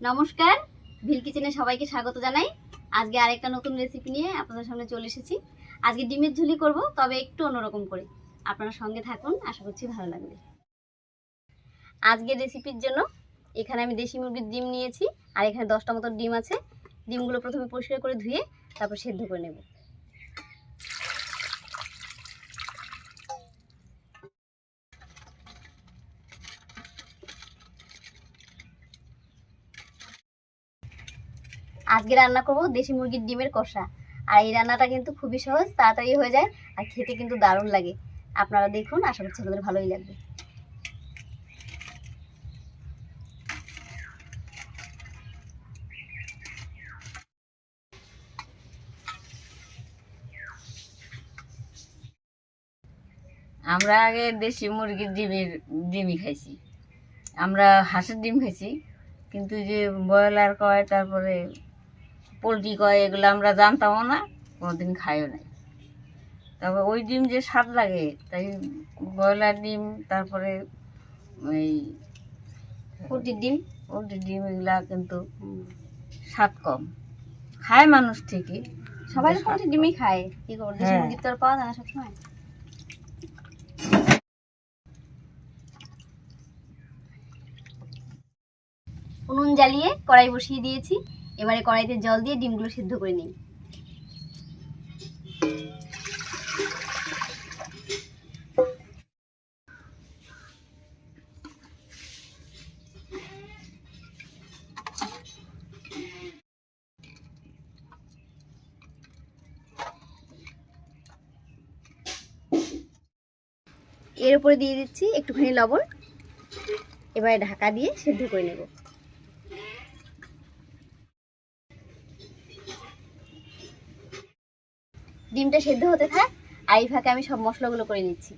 নমস্কার, ভিল কিচেনে সবাইকে স্বাগত জানাই। আজকে আরেকটা নতুন রেসিপি নিয়ে আপনাদের সামনে চলে এসেছি। আজকে ডিমের ঝুলি করব, তবে একটু অন্যরকম করে। আপনারা সঙ্গে থাকুন, আশা করছি ভালো লাগবে। আজকের রেসিপির জন্য এখানে আমি দেশি মুরগির ডিম নিয়েছি, আর এখানে দশটা মতো ডিম আছে। ডিমগুলো প্রথমে পরিষ্কার করে ধুয়ে তারপর সেদ্ধ করে নেব। আজকে রান্না করব দেশি মুরগির ডিমের কষা। আর এই রান্নাটা কিন্তু খুবই সহজ, তাড়াতাড়ি হয়ে যায় আর খেতে কিন্তু দারুণ লাগে। আপনারা দেখুন, আশা করছি আপনাদের ভালোই লাগবে। আমরা আগে দেশি মুরগির ডিমের ডিমই খাইছি। আমরা হাঁসের ডিম খাইছি, কিন্তু যে ব্রয়লার কয়, তারপরে পোলট্রি কয় এগুলো আমরা জানতামও না কোনোদিন খাইও নাই। তবে ওই ডিম যে স্বাদ লাগে তাই ব্রয়লার ডিম তারপরে ওই পোলট্রির ডিম? পোলট্রি ডিম এগুলা কিন্তু স্বাদ কম। খায় মানুষ ঠিকই সবাই পোলট্রির ডিমই খায়। কি করব দেশি হ্যাঁ। মুরগির তো আর পাওয়া যায় না সবসময়। উনুন জ্বালিয়ে কড়াই বসিয়ে দিয়েছি। এবারে কড়াইতে জল দিয়ে ডিমগুলো সিদ্ধ করে নিই। এর উপরে দিয়ে দিচ্ছি একটুখানি লবণ। এবারে ঢাকা দিয়ে সেদ্ধ করে নেব। ডিমটা সেদ্ধ হতে থাক আর এই ফাঁকে আমি সব মশলাগুলো করে নিচ্ছি।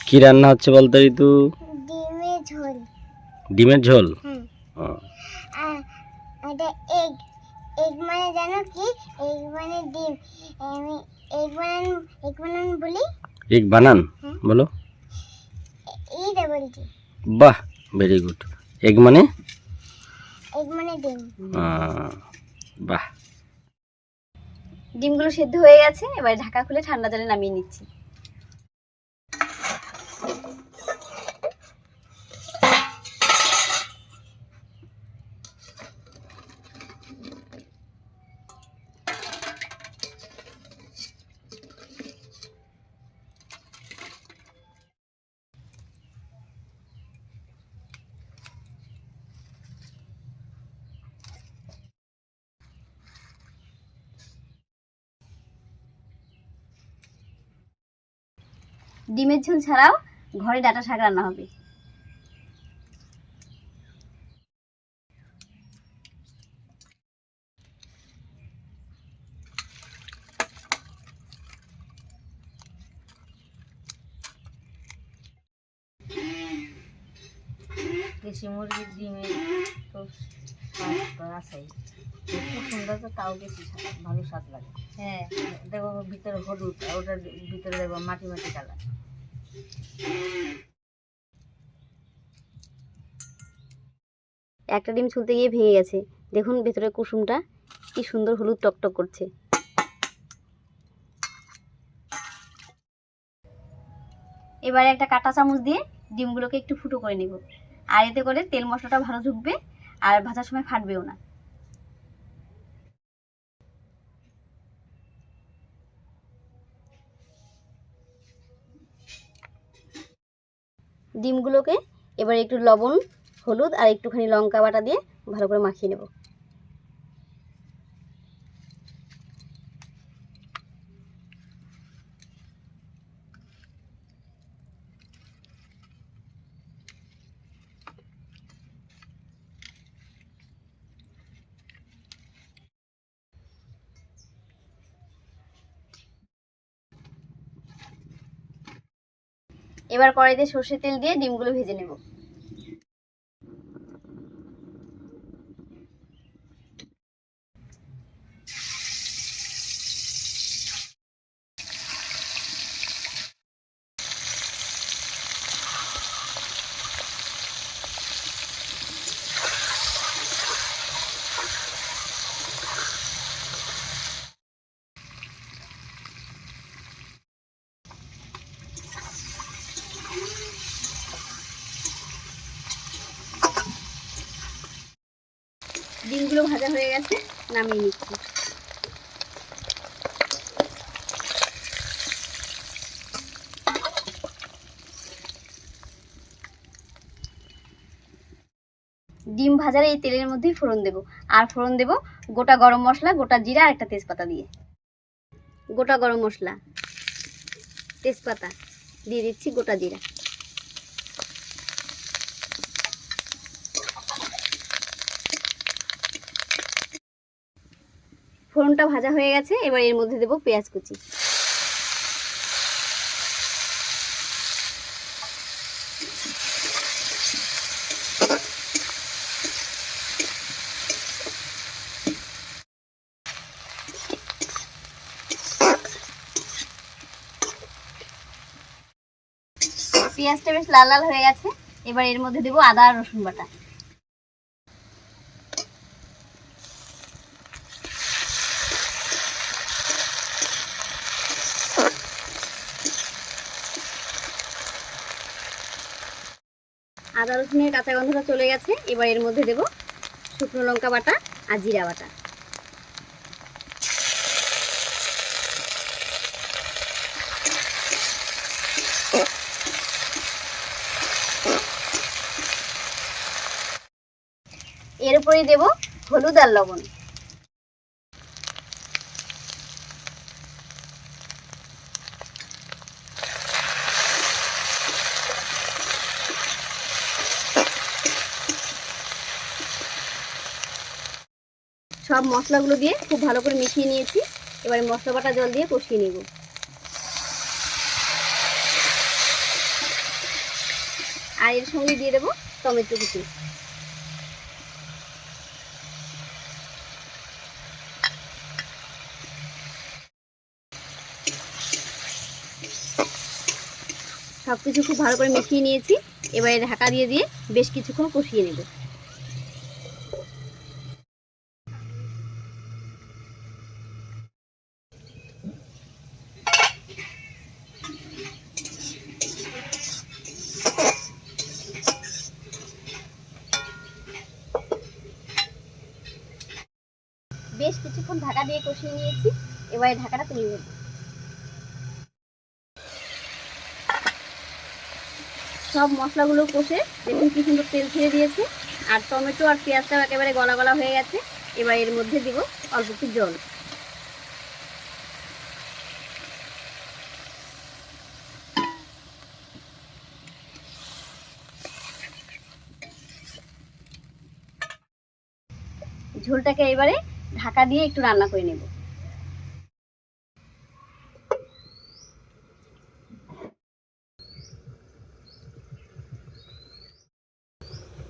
কি রান্না হচ্ছে বলতে ঋতু? ডিমের ঝোল। ডিমের ঝোল হুম ও, আর এটা এগ এগ মানে জানো কি এগ মানে ডিম এগ বানান বলি? এক বানান হুম। বলো। এইটা বলছি। বাহ ভেরি গুড এগ মানে? এক মানে ডিম বাহ। ডিমগুলো সেদ্ধ হয়ে গেছে এবার ঢাকা খুলে ঠান্ডা জলে নামিয়ে নিচ্ছি। ডিমের ঝোল ছাড়াও ঘরে ডাটা শাক রান্না হবে। দেশি মুরগির ডিমে তো আছেই। কুসুমটা তো তাও বেশি ভালো স্বাদ লাগে। হ্যাঁ। দেখো ভিতরে হলুদ ওটার ভিতরে দেখব মাটি মাটি কালার। একটা ডিম ছুলতে গিয়ে ভেঙে গেছে। দেখুন ভেতরে কুসুমটা কি সুন্দর হলুদ টকটক করছে। এবারে একটা কাঁটা চামচ দিয়ে ডিমগুলোকে একটু ফুটো করে নেব। আর এতে করে তেল মশলাটা ভালো ঢুকবে আর ভাজার সময় ফাটবেও না। ডিমগুলোকে এবার একটু লবণ হলুদ আর একটুখানি লঙ্কা বাটা দিয়ে ভালো করে মাখিয়ে নেব। এবার কড়াইতে সর্ষের তেল দিয়ে ডিমগুলো ভেজে নেব। ডিমগুলো ভাজা হয়ে গেছে, নামিয়ে নিচ্ছি। ডিম ভাজার এই তেলের মধ্যেই ফোড়ন দেব। আর ফোড়ন দেব গোটা গরম মশলা, গোটা জিরা আর একটা তেজপাতা দিয়ে। গোটা গরম মশলা, তেজপাতা দিয়ে দিচ্ছি গোটা জিরা। ফোড়নটা ভাজা হয়ে গেছে, এবার এর মধ্যে দেব পেঁয়াজ কুচি। পেঁয়াজটা বেশ লাল লাল হয়ে গেছে, এবার এর মধ্যে দেবো আদা আর রসুন বাটা। আদা রসুনের কাঁচা গন্ধটা চলে গেছে। এবার এর মধ্যে দেব শুকনো লঙ্কা বাটা আর জিরা বাটা। এর উপরেই দেব হলুদ আর লবণ। সব মশলাগুলো দিয়ে খুব ভালো করে মিশিয়ে নিয়েছি। এবারে মশলা বাটা জল দিয়ে কষিয়ে নেব। আর এর সঙ্গে দিয়ে দেবো টমেটো কুচি। সব কিছু খুব ভালো করে মিশিয়ে নিয়েছি। এবারে ঢাকা দিয়ে দিয়ে বেশ কিছুক্ষণ কষিয়ে নেব বেশ কিছুক্ষণ ঢাকা দিয়ে কষিয়ে নিয়েছি। এবারে ঢাকাটা তুলে নেব। সব মশলাগুলো কষে দেখুন কি সুন্দর তেল ছেড়ে দিয়েছে। আর টমেটো আর পেঁয়াজটাও একেবারে গলা গলা হয়ে গেছে। এবার এর মধ্যে দিব অল্প একটু জল। ঝোলটাকে এবারে ঢাকা দিয়ে একটু রান্না করে নেব।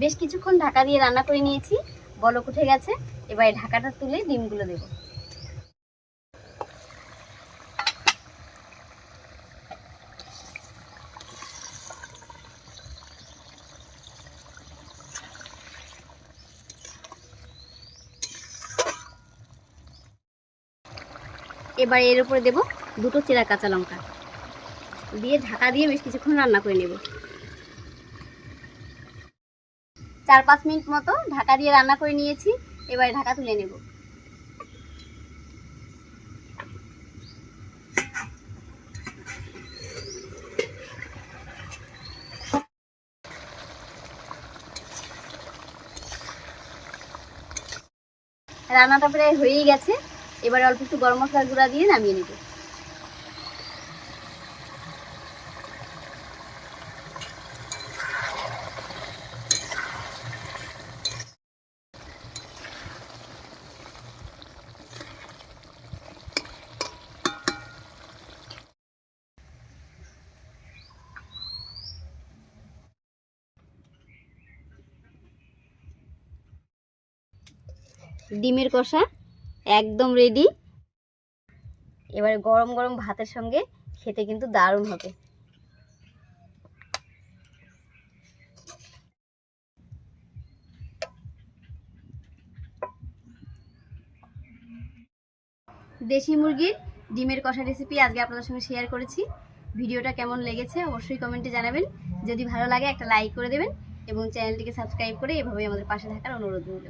বেশ কিছুক্ষণ ঢাকা দিয়ে রান্না করে নিয়েছি। বলক উঠে গেছে। এবার ঢাকাটা তুলে ডিমগুলো দেব। এবার এর উপরে দেব দুটো চেরা কাঁচা লঙ্কা। দিয়ে ঢাকা দিয়ে বেশ কিছুক্ষণ রান্না করে নেব। চার পাঁচ মিনিট মতো ঢাকা দিয়ে রান্না করে নিয়েছি, এবারে ঢাকা তুলে নেব। রান্নাটা প্রায় হয়েই গেছে। এবারে অল্প একটু গরম মশলার গুঁড়া দিয়ে নামিয়ে নেব। ডিমের কষা একদম রেডি এবারে গরম গরম ভাতের সঙ্গে খেতে কিন্তু দারুণ হবে। দেশি মুরগির ডিমের কষা রেসিপি আজকে আপনাদের সঙ্গে শেয়ার করেছি। ভিডিওটা কেমন লেগেছে অবশ্যই কমেন্টে জানাবেন। যদি ভালো লাগে একটা লাইক করে দেবেন এবং চ্যানেলটিকে সাবস্ক্রাইব করে এভাবেই আমাদের পাশে থাকার অনুরোধ রইল।